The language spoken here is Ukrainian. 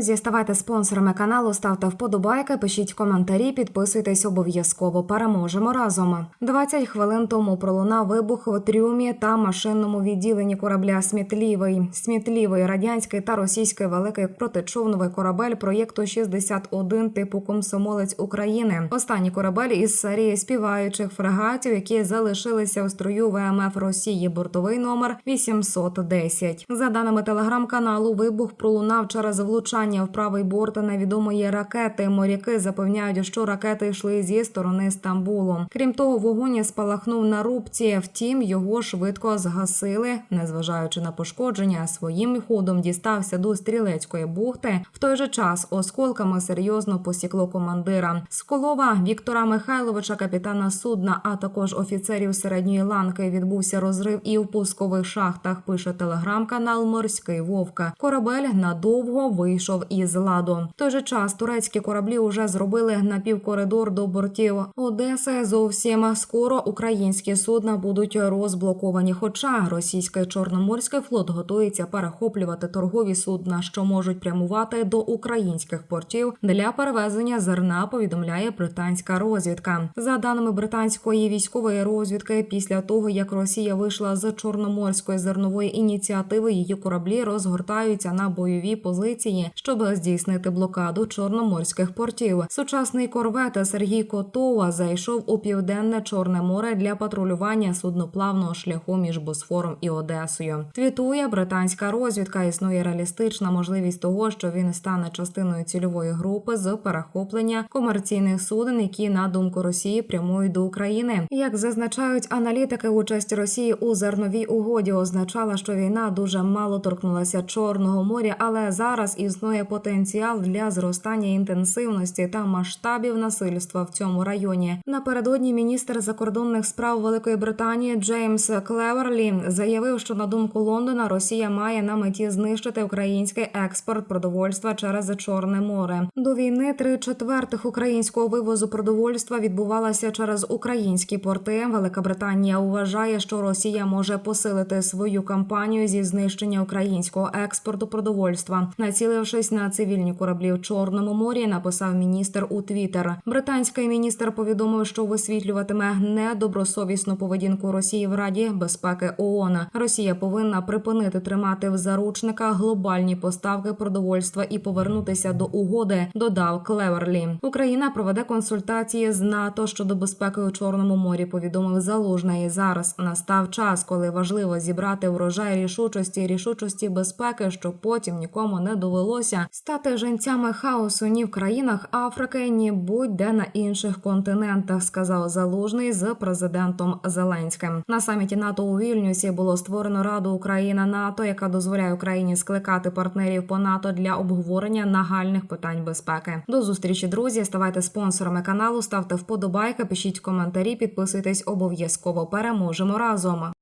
друзі, ставайте спонсорами каналу, ставте вподобайки, пишіть коментарі, підписуйтесь обов'язково. Переможемо разом. 20 хвилин тому пролунав вибух у трюмі та машинному відділенні корабля Смітлівий. Смітлівий радянський та російський великий протичовновий корабель проєкту 61 типу Комсомолець України. Останній корабель із серії співаючих фрегатів, які залишилися у строю ВМФ Росії. Бортовий номер 810. За даними телеграм-каналу, вибух пролунав через влучання в правий борт невідомої ракети. Моряки запевняють, що ракети йшли зі сторони Стамбулу. Крім того, вогонь спалахнув на рубці. Втім, його швидко згасили, незважаючи на пошкодження. Своїм ходом дістався до стрілецької бухти. В той же час осколками серйозно посікло командира Сколова Віктора Михайловича, капітана судна, а також офіцерів середньої ланки. Відбувся розрив і в пускових шахтах. Пише телеграм-канал Морський Вовка. Корабель надовго вийшов із ладу. В той же час турецькі кораблі вже зробили напівкоридор до бортів Одеси. Зовсім скоро українські судна будуть розблоковані. Хоча російський чорноморський флот готується перехоплювати торгові судна, що можуть прямувати до українських портів для перевезення зерна. Повідомляє британська розвідка. За даними британської військової розвідки, після того як Росія вийшла з чорноморської зернової ініціативи, її кораблі розгортаються на бойові позиції, щоб здійснити блокаду чорноморських портів. Сучасний корвет Сергій Котова зайшов у південне Чорне море для патрулювання судноплавного шляху між Босфором і Одесою. Твітує британська розвідка. Існує реалістична можливість того, що він стане частиною цільової групи з перехоплення комерційних суден, які на думку Росії прямують до України. Як зазначають аналітики, участь Росії у зерновій угоді означала, що війна дуже мало торкнулася Чорного моря, але зараз існує потенціал для зростання інтенсивності та масштабів насильства в цьому районі. Напередодні міністр закордонних справ Великої Британії Джеймс Клеверлі заявив, що на думку Лондона Росія має на меті знищити український експорт продовольства через Чорне море. До війни три четвертих українського вивозу продовольства відбувалося через українські порти. Велика Британія вважає, що Росія може посилити свою кампанію зі знищення українського експорту продовольства, націлившись на цивільні кораблі в Чорному морі. Написав міністр у Твіттер. Британський міністр повідомив, що висвітлюватиме недобросовісну поведінку Росії в Раді безпеки ООН. Росія повинна припинити тримати в заручниках глобальні поставки продовольства і повернутися до угоди. Додав Клеверлі. Україна проведе консультації з НАТО щодо безпеки у Чорному морі. Повідомив Залужний. Зараз настав час, коли важливо зібрати врожай рішучості, рішучості безпеки, щоб потім нікому не довелося стати женцями хаосу ні в країнах Африки, ні будь-де на інших континентах, сказав Залужний з президентом Зеленським. На саміті НАТО у Вільнюсі було створено Раду Україна НАТО, яка дозволяє Україні скликати партнерів по НАТО для обговорення нагальних питань безпеки. До зустрічі, друзі. Ставайте спонсорами каналу, ставте вподобайки, пишіть коментарі, підписуйтесь обов'язково. Переможемо разом.